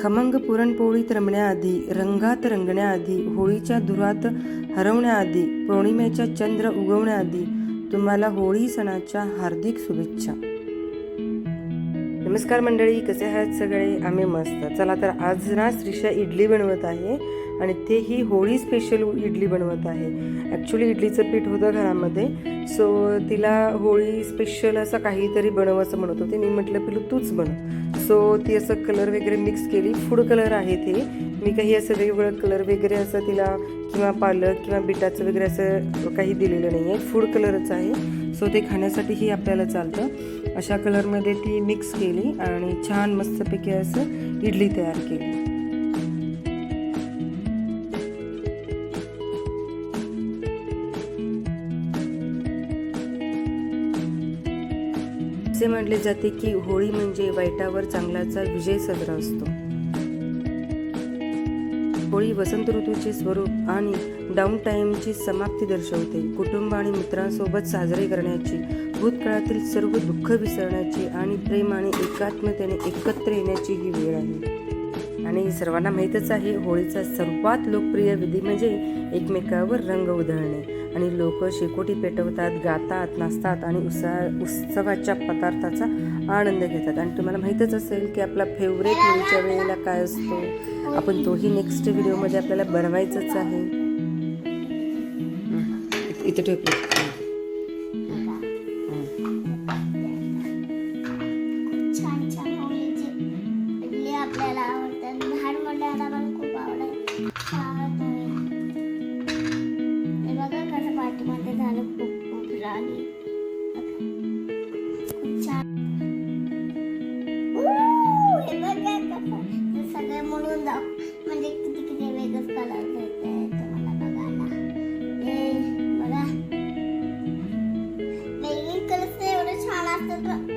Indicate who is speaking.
Speaker 1: खमंग पुरणपोळीत रमण्याआधी रंगात रंगण्याआधी होळीच्या धुरात हरवण्याआधी पौर्णिमेच्या चंद्र उगवण्याआधी तुम्हाला होळी सणाच्या हार्दिक शुभेच्छा. नमस्कार मंडळी कसे आहात सगळे? आम्ही मस्त. चला तर आज ना श्रीषा इडली बनवत आहे आणि तेही होळी स्पेशल इडली बनवत आहे. ॲक्च्युली इडलीचं पीठ होतं घरामध्ये. सो तिला होळी स्पेशल असं काहीतरी बनव असं म्हणत होते. मी म्हटलं पिलू तूच बनव सो ती असं कलर वगैरे मिक्स केली. फूड कलर आहे ते. मी काही असं वेगवेगळं कलर वगैरे असं तिला किंवा पालक किंवा बिटाचं वगैरे असं काही दिलेलं नाही आहे फूड कलरच आहे. सो ते खाण्यासाठीही आपल्याला चालतं. अशा कलरमध्ये ती मिक्स केली आणि छान मस्तपैकी असं इडली तयार केली. असे म्हटले जाते की होळी म्हणजे वाईटावर चांगल्याचा विजय साजरा असतो. होळी वसंत ऋतूचे स्वरूप आणि डाऊन टाईमची समाप्ती दर्शवते. कुटुंब आणि मित्रांसोबत साजरे करण्याची भूतकाळातील सर्व दुःख विसरण्याची आणि प्रेम आणि एकात्मतेने एकत्र येण्याची ही वेळ आहे. आणि सर्वांना माहीतच आहे होळीचा सर्वात लोकप्रिय विधी म्हणजे एकमेकावर रंग उधळणे. आणि लोक शेकोटी पेटवतात गातात नाचतात आणि उत्सा उत्सवाच्या पदार्थाचा आनंद घेतात. आणि तुम्हाला माहीतच असेल की आपला फेवरेट होळीच्या वेळेला काय असतो?
Speaker 2: आपण तोही नेक्स्ट व्हिडिओमध्ये आपल्याला बनवायचंच आहे.
Speaker 1: इथे ठेवतो
Speaker 2: आली खूप छान सगळे म्हणून जाऊ. म्हणजे किती किती वेगळंच कलर भेटत आहे तुम्हाला बघायला. बघा. छान असतात.